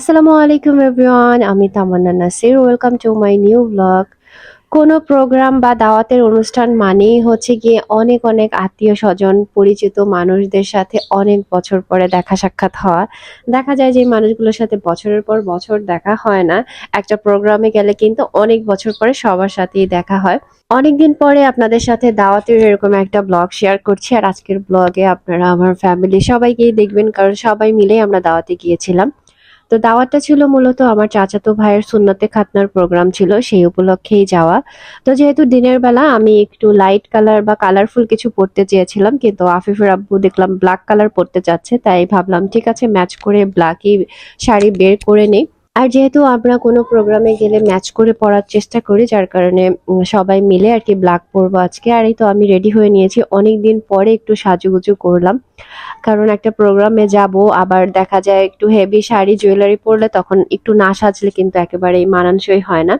আসসালামু আলাইকুম এভরিওয়ান আমি Tamanna Nasir. Welcome to my new blog কোনো প্রোগ্রাম বা দাওয়াতের অনুষ্ঠান মানেই হচ্ছে গিয়ে অনেক অনেক আত্মীয় স্বজন, পরিচিত মানুষদের সাথে অনেক বছর পরে দেখা সাক্ষাৎ হওয়া। দেখা যায় যে মানুষগুলোর সাথে বছরের পর বছর দেখা হয় না। একটা প্রোগ্রামে গেলে কিন্তু অনেক বছর পরে সবার সাথেই দেখা হয়। অনেকদিন পরে আপনাদের সাথে দাওয়াতের এরকম একটা ব্লগ শেয়ার করছি। আর আজকের ব্লগে আপনারা আমার ফ্যামিলি সবাইকেই দেখবেন। কারণ সবাই মিলেই আমরা দাওয়াতে গিয়েছিলাম। তো দাওয়াতটা ছিল মূলত আমার চাচাতো ভাইয়ের সুন্নতে খাতনার প্রোগ্রাম ছিল সেই উপলক্ষেই যাওয়া। তো যেহেতু দিনের বেলা, আমি একটু লাইট কালার বা কালারফুল কিছু পরতে চেয়েছিলাম, কিন্তু আফিফের আব্বু দেখলাম ব্ল্যাক কালার পরতে চাচ্ছে, তাই ভাবলাম, ঠিক আছে ম্যাচ করে ব্ল্যাকই শাড়ি বের করে নেই। আর যেহেতু আমরা কোনো প্রোগ্রামে গেলে ম্যাচ করে পড়ার চেষ্টা করি, যার কারণে সবাই মিলে আর কি ব্ল্যাক পরবো আজকে। আর এই তো আমি রেডি হয়ে নিয়েছি। অনেক দিন পরে একটু সাজুগুজু করলাম। কারণ একটা প্রোগ্রামে যাব, আবার দেখা যায় একটু হেভি শাড়ি জুয়েলারি পরলে তখন একটু না সাজলে কিন্তু একেবারেই মানানসই হয় না।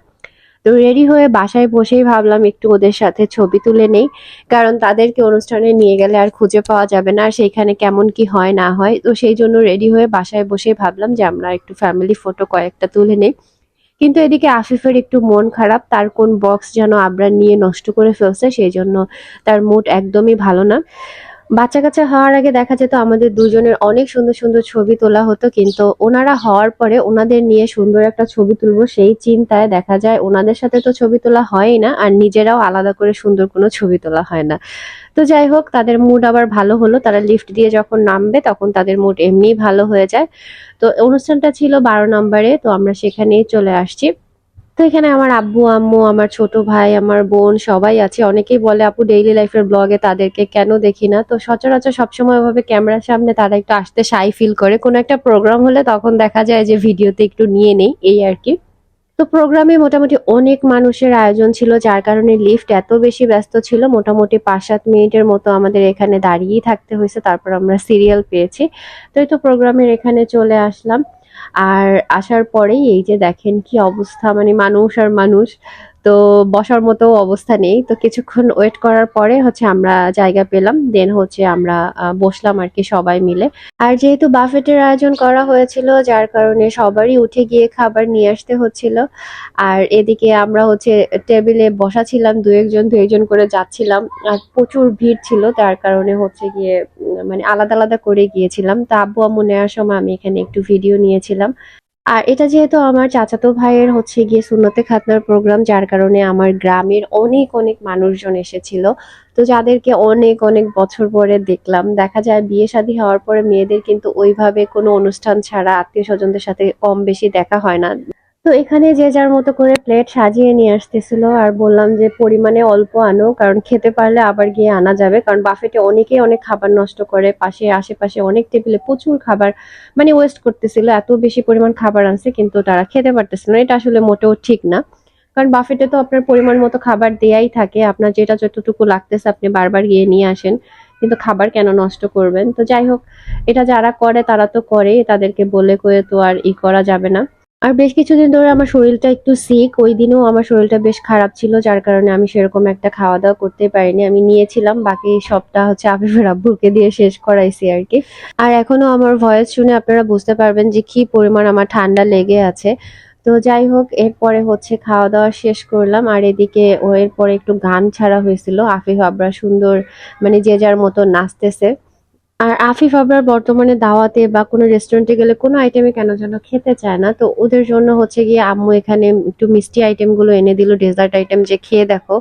তো রেডি হয়ে বাসায় বসেই ভাবলাম একটু ওদের সাথে ছবি তুলে নেই, কারণ তাদেরকে অনুষ্ঠানে নিয়ে গেলে আর খুঁজে পাওয়া যাবে না, আর সেইখানে কেমন কি হয় না হয়। তো সেই জন্য রেডি হয়ে বাসায় বসেই ভাবলাম যে আমরা একটু ফ্যামিলি ফটো কয়েকটা তুলে নেই। কিন্তু এদিকে আফিফের একটু মন খারাপ, তার কোন বক্স যেন আবরার নিয়ে নষ্ট করে ফেলছে, সেই জন্য তার মুড একদমই ভালো না। বাচ্চা কাচ্চা হওয়ার আগে দেখা যেত আমাদের দুজনের অনেক সুন্দর সুন্দর ছবি তোলা হতো, কিন্তু ওনারা হওয়ার পরে ওনাদের নিয়ে সুন্দর একটা ছবি তুলবো সেই চিন্তায় দেখা যায় ওনাদের সাথে তো ছবি তোলা হয়ই না, আর নিজেরাও আলাদা করে সুন্দর কোনো ছবি তোলা হয় না। তো যাই হোক, তাদের মুড আবার ভালো হলো, তারা লিফট দিয়ে যখন নামবে তখন তাদের মুড এমনিই ভালো হয়ে যায়। তো অনুষ্ঠানটা ছিল বারো নম্বরে, তো আমরা সেখানেই চলে আসছি। তো এখানে আমার আব্বু, আম্মু, আমার ছোট ভাই, আমার বোন সবাই আছে। অনেকেই বলে, আপু ডেইলি লাইফের ব্লগে তাদেরকে কেন দেখি না? তো সচরাচর সবসময় ওভাবে ক্যামেরার সামনে তারা একটু আসতে সাই ফিল করে। কোনো একটা প্রোগ্রাম হলে তখন দেখা যায় যে ভিডিওতে একটু নিয়ে নেই, এই আর কি। তো প্রোগ্রামে মোটামুটি অনেক মানুষের আয়োজন ছিল, যার কারণে লিফট এত বেশি ব্যস্ত ছিল। মোটামুটি পাঁচ সাত মিনিটের মতো আমাদের এখানে দাঁড়িয়েই থাকতে হয়েছে। তারপর আমরা সিরিয়াল পেয়েছি। তো এই তো প্রোগ্রামের এখানে চলে আসলাম। আর আসার পরেই এই যে দেখেন কি অবস্থা মানে মানুষ আর মানুষ তো বসার মতো অবস্থা নেই। তো কিছুক্ষণ ওয়েট করার পরে হচ্ছে আমরা জায়গা পেলাম। দেন হচ্ছে আমরা বসলাম আর কি সবাই মিলে। আর যেহেতু বাফেটের আয়োজন করা হয়েছিল, যার কারণে সবারই উঠে গিয়ে খাবার নিয়ে আসতে হচ্ছিল। আর এদিকে আমরা হচ্ছে টেবিলে বসা ছিলাম, দু একজন দু একজন করে যাচ্ছিলাম। আর প্রচুর ভিড় ছিল, তার কারণে হচ্ছে গিয়ে মানে আলাদা আলাদা করে গিয়েছিলাম। তা আব্বু আম্মু নেওয়ার সময় আমি এখানে একটু ভিডিও নিয়েছিলাম। আর এটা যেহেতু আমার চাচাতো ভাইয়ের হচ্ছে গিয়ে সুন্নতে খাতনার প্রোগ্রাম যার কারণে আমার গ্রামের অনেক অনেক মানুষজন এসেছিল। তো যাদেরকে অনেক অনেক বছর পরে দেখলাম, দেখা যায় বিয়ে শাদী হওয়ার পরে মেয়েদের কিন্তু ওইভাবে কোনো অনুষ্ঠান ছাড়া আত্মীয় স্বজনদের সাথে কম বেশি দেখা হয় না। তো এখানে যে যার মতো করে প্লেট সাজিয়ে নিয়ে আসতেছিল আর বললাম যে পরিমাণে অল্প আনো কারণ খেতে পারলে আবার গিয়ে আনা যাবে। কারণ বাফেটে অনেকেই অনেক খাবার নষ্ট করে, পাশে আশেপাশে অনেক টেবিলে প্রচুর খাবার মানে ওয়েস্ট করতেছিল, এত বেশি পরিমাণ খাবার আনছে কিন্তু তারা খেতে পারতেছিল না। এটা আসলে মোটেও ঠিক না। কারণ বাফেটে তো আপনার পরিমাণ মতো খাবার দেয়াই থাকে, আপনার যেটা যতটুকু লাগতেছে আপনি বারবার গিয়ে নিয়ে আসেন, কিন্তু খাবার কেন নষ্ট করবেন? তো যাই হোক, এটা যারা করে তারা তো করে তাদেরকে বলে কয়ে তো আর ই করা যাবে না। আর বেশ কিছুদিন ধরে আমার শরীরটা একটু সিক ওই দিনও আমার শরীরটা বেশ খারাপ ছিল, যার কারণে আমি সেরকম একটা খাওয়া দাওয়া করতে পারিনি। আমি নিয়েছিলাম, বাকি সবটা হচ্ছে আফিফের আব্বুকে দিয়ে শেষ করাইছি আর কি। আর এখনও আমার ভয়েস শুনে আপনারা বুঝতে পারবেন যে কি পরিমাণ আমার ঠান্ডা লেগে আছে। তো যাই হোক, এরপরে হচ্ছে খাওয়া দাওয়া শেষ করলাম। আর এদিকে ও এরপরে একটু গান ছাড়া হয়েছিল। আফিফ আবরা সুন্দর মানে যে যার মতো নাচতেছে। আর আফিফ আবরার বর্তমানে দাওয়াতে বা কোনো রেস্টুরেন্টে গেলে কোনো আইটেমে কেন যেন খেতে চায় না? তো ওদের জন্য হচ্ছে গিয়ে আম্মু এখানে একটু মিষ্টি আইটেমগুলো এনে দিল ডেজার্ট আইটেম যে খেয়ে দেখো।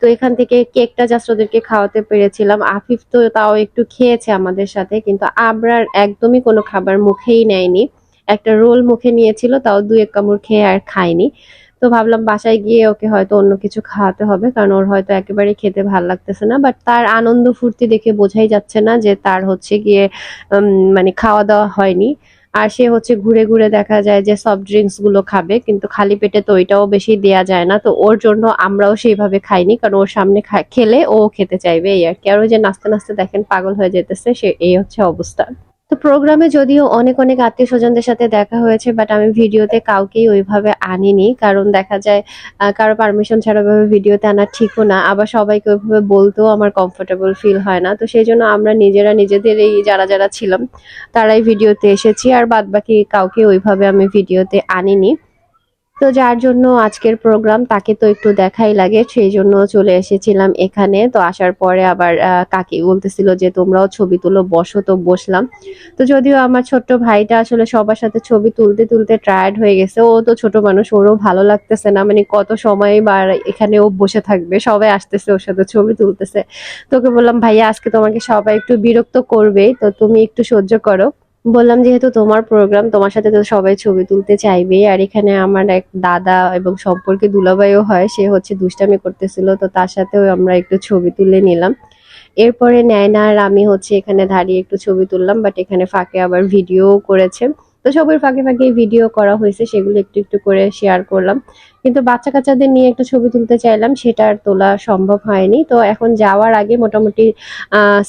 তো এখান থেকে কেকটা জাস্ট ওদেরকে খাওয়াতে পেরেছিলাম। আফিফ তো তাও একটু খেয়েছে আমাদের সাথে, কিন্তু আবরার একদমই কোনো খাবার মুখেই নেয়নি। একটা রোল মুখে নিয়েছিল, তাও দু এক কামড় খেয়ে আর খায়নি। তো ভাবলাম বাসায় গিয়ে ওকে হয়তো অন্য কিছু খাওয়াতে হবে, কারণ ওর হয়তো একেবারে খেতে ভালো লাগতেছে না। বাট তার আনন্দ ফুর্তি দেখে বোঝাই যাচ্ছে না যে তার হচ্ছে গিয়ে মানে খাওয়া দাওয়া হয়নি। আর সে হচ্ছে ঘুরে ঘুরে দেখা যায় যে সফট ড্রিঙ্কসগুলো খাবে, কিন্তু খালি পেটে তো ওইটাও বেশি দেয়া যায় না। তো ওর জন্য আমরাও সেইভাবে খাইনি, কারণ ওর সামনে খেলে ও খেতে চাইবে এই আর কি। আর ওই যে নাচতে নাচতে দেখেন পাগল হয়ে যেতেছে, সে, এই হচ্ছে অবস্থা। তো প্রোগ্রামে যদিও অনেক অনেক আত্মীয় স্বজনদের সাথে দেখা হয়েছে বাট আমি ভিডিওতে কাউকেই ওইভাবে আনিনি। কারণ দেখা যায় কারও পারমিশন ছাড়া ওইভাবে ভিডিওতে আনা ঠিকও না। আবার সবাইকে ওইভাবে বলতেও আমার কমফোর্টেবল ফিল হয় না। তো সেই জন্য আমরা নিজেরা নিজেদের এই যারা যারা ছিলাম, তারাই ভিডিওতে এসেছি। আর বাদবাকি কাউকে ওইভাবে আমি ভিডিওতে আনিনি। তো যার জন্য আজকের প্রোগ্রাম তাকে তো একটু দেখাই লাগে, সেই জন্য চলে এসেছিলাম এখানে। তো আসার পরে আবার কাকি বলতেছিল যে, তোমরাও ছবি তুলো, বসো। তো বসলাম। তো যদিও আমার ছোট্ট ভাইটা আসলে সবার সাথে ছবি তুলতে তুলতে টায়ার্ড হয়ে গেছে। ও তো ছোট মানুষ, ওরও ভালো লাগতেছে না। মানে কত সময় বা এখানে ও বসে থাকবে, সবাই আসতেছে ওর সাথে ছবি তুলতেছে। তোকে বললাম, ভাইয়া, আজকে তোমাকে সবাই একটু বিরক্ত করবেই, তো তুমি একটু সহ্য করো। বললাম যেহেতু তোমার প্রোগ্রাম তোমার সাথে তো সবাই ছবি তুলতে চাইবে। আর এখানে আমার এক দাদা এবং সম্পর্কে দুলাবাইও হয়, সে হচ্ছে দুষ্টামি করতেছিল, তো তার সাথেও আমরা একটু ছবি তুলে নিলাম। এরপরে নেয়না আর আমি হচ্ছে এখানে দাঁড়িয়ে একটু ছবি তুললাম বাট এখানে ফাঁকে আবার ভিডিও করেছে। তো ছবির ফাঁকে ফাঁকে ভিডিও করা হয়েছে, সেগুলো একটু একটু করে শেয়ার করলাম। কিন্তু বাচ্চা কাচ্চাদের নিয়ে একটা ছবি তুলতে চাইলাম, সেটা আর তোলা সম্ভব হয়নি। তো এখন যাওয়ার আগে মোটামুটি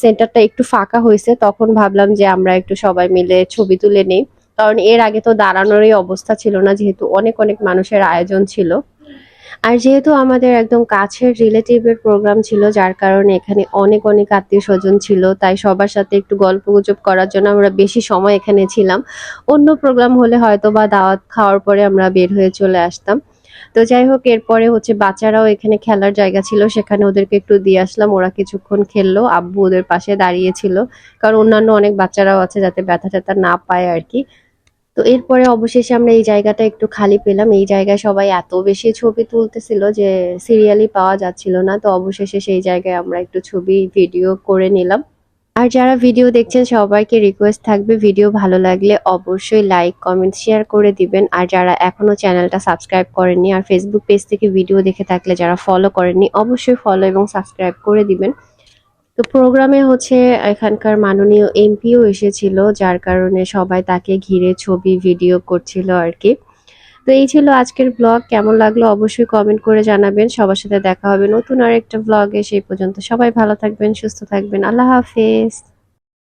সেন্টারটা একটু ফাঁকা হয়েছে, তখন ভাবলাম যে আমরা একটু সবাই মিলে ছবি তুলে নিই। কারণ এর আগে তো দাঁড়ানোরই অবস্থা ছিল না, যেহেতু অনেক অনেক মানুষের আয়োজন ছিল। আর যেহেতু আমাদের একদম কাছের রিলেটিভের প্রোগ্রাম ছিল, যার কারণে এখানে অনেক অনেক আত্মীয় স্বজন ছিল, তাই সবার সাথে একটু গল্প গুজব করার জন্য আমরা বেশি সময় এখানে ছিলাম। অন্য প্রোগ্রাম হলে হয়তো বা দাওয়াত খাওয়ার পরে আমরা বের হয়ে চলে আসতাম। তো যাই হোক, এরপরে হচ্ছে বাচ্চারাও এখানে খেলার জায়গা ছিল, সেখানে ওদেরকে একটু দিয়ে আসলাম। ওরা কিছুক্ষণ খেললো, আব্বু ওদের পাশে দাঁড়িয়েছিল কারণ অন্যান্য অনেক বাচ্চারাও আছে যাতে ব্যথা ট্যাথা না পায় আর কি। তো এরপরে অবশেষে আমরা এই জায়গাটা একটু খালি পেলাম। এই জায়গায় সবাই এত বেশি ছবি তুলতেছিল যে সিরিয়ালি পাওয়া যাচ্ছিল না। তো অবশেষে সেই জায়গায় আমরা একটু ছবি ভিডিও করে নিলাম। আর যারা ভিডিও দেখছেন, সবাইকে রিকোয়েস্ট থাকবে ভিডিও ভালো লাগলে অবশ্যই লাইক কমেন্ট শেয়ার করে দিবেন। আর যারা এখনও চ্যানেলটা সাবস্ক্রাইব করেননি আর ফেসবুক পেজ থেকে ভিডিও দেখে থাকলে যারা ফলো করেননি, অবশ্যই ফলো এবং সাবস্ক্রাইব করে দিবেন। তো প্রোগ্রামে হচ্ছে এখানকার মাননীয় এমপিও এসেছিল, যার কারণে সবাই তাকে ঘিরে ছবি, ভিডিও করছিল আর কি। তো এই ছিল আজকের ব্লগ, কেমন লাগল অবশ্যই কমেন্ট করে জানাবেন। সবার সাথে দেখা হবে নতুন আর একটা ব্লগে, সেই পর্যন্ত সবাই ভালো থাকবেন, সুস্থ থাকবেন। আল্লাহ হাফেজ।